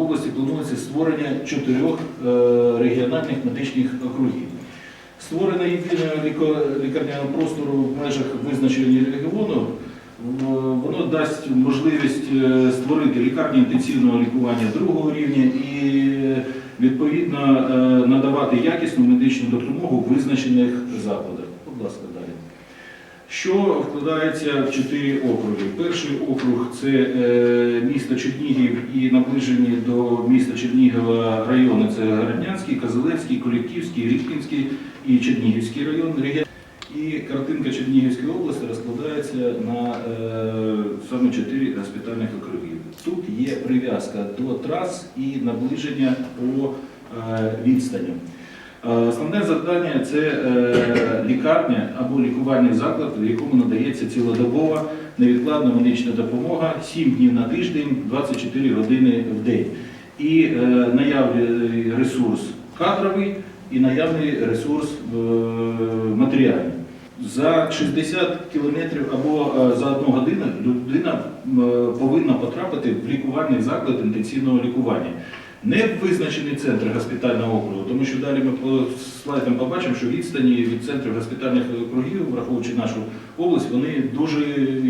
області планується створення чотирьох е, регіональних медичних округів. Створення єдиного ліко- лікарняного простору в межах визначення регіону воно дасть можливість е, створити лікарні інтенсивного лікування другого рівня і е, відповідно е, надавати якісну медичну допомогу в визначених закладах. Будь ласка, далі. Що вкладається в чотири округи? Перший округ це е, місто Чернігів і наближені до міста Чернігова райони. Це Городнянський, Козелевський, Колектівський, Рібкінський і Чернігівський район. І картинка Чернігівської області розкладається на е, саме чотири госпітальних округів. Тут є прив'язка до трас і наближення по е, відстаням. Е, Основне завдання це е, лікарня або лікувальний заклад, в якому надається цілодобова невідкладна медична допомога 7 днів на тиждень, 24 години в день. І е, наявний ресурс кадровий і наявний ресурс матеріальний. За 60 кілометрів або за одну годину людина повинна потрапити в лікувальний заклад інтенсивного лікування. Не визначений центр госпітального округу, тому що далі ми по слайдам побачимо, що відстані від центрів госпітальних округів, враховуючи нашу область, вони дуже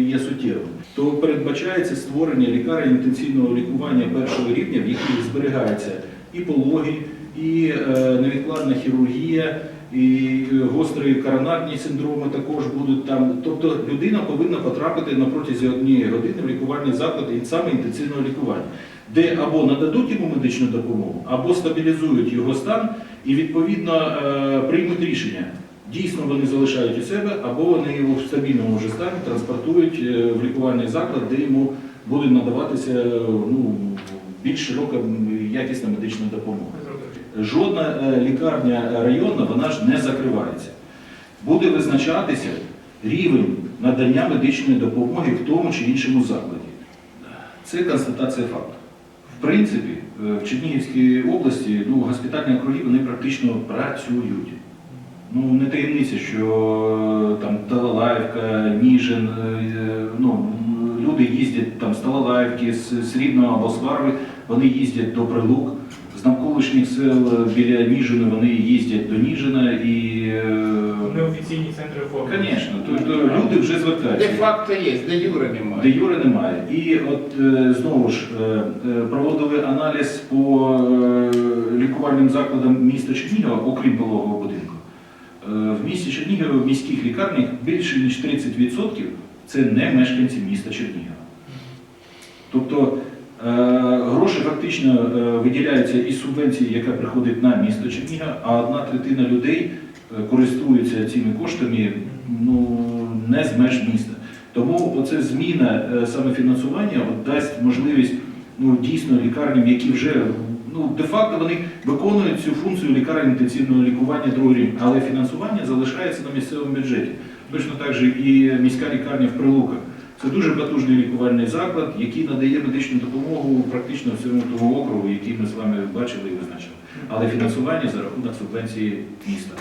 є суттєвими. То передбачається створення лікарень інтенсивного лікування першого рівня, в яких зберігається і пологи, і е, невідкладна хірургія, і гострі коронарні синдроми також будуть там. Тобто людина повинна потрапити на протязі однієї години в лікувальний заклад і саме інтенсивного лікування, де або нададуть йому медичну допомогу, або стабілізують його стан і відповідно е, приймуть рішення. Дійсно вони залишають у себе, або вони його в стабільному вже стані транспортують е, в лікувальний заклад, де йому буде надаватися е, ну, більш широка якісна медична допомога. Жодна е, лікарня районна вона ж не закривається. Буде визначатися рівень надання медичної допомоги в тому чи іншому закладі. Це констатація факту. В принципі, е, в Чернігівській області ну, госпітальні округи вони практично працюють. Ну, не таємниця, що е, там Талалаївка, Ніжин, ну, люди їздять там з Талалаївки, з, Рівного або з Варви, вони їздять до Прилук. З навколишніх сел е, біля Ніжина вони їздять до Ніжина і, е, Неофіційні центри форми. звісно, тобто люди вже звертаються. Де-факто є, де Юра немає. Де Юри немає. І от е, знову ж проводили аналіз по лікувальним закладам міста Чернігова, окрім пологового будинку. В місті Чернігова, в міських лікарнях більше ніж 30% це не мешканці міста Чернігова. Тобто гроші фактично е, виділяються із субвенції, яка приходить на місто Чернігова, а одна третина людей е, користуються цими коштами ну, не з меж міста. Тому оце зміна е, саме фінансування дасть можливість ну, дійсно лікарням, які вже ну, де-факто вони виконують цю функцію лікарень інтенсивного лікування другого рівня, але фінансування залишається на місцевому бюджеті. Точно так же і міська лікарня в Прилуках. Це дуже потужний лікувальний заклад, який надає медичну допомогу практично всьому тому округу, який ми з вами бачили і визначили. Але фінансування за рахунок субвенції міста.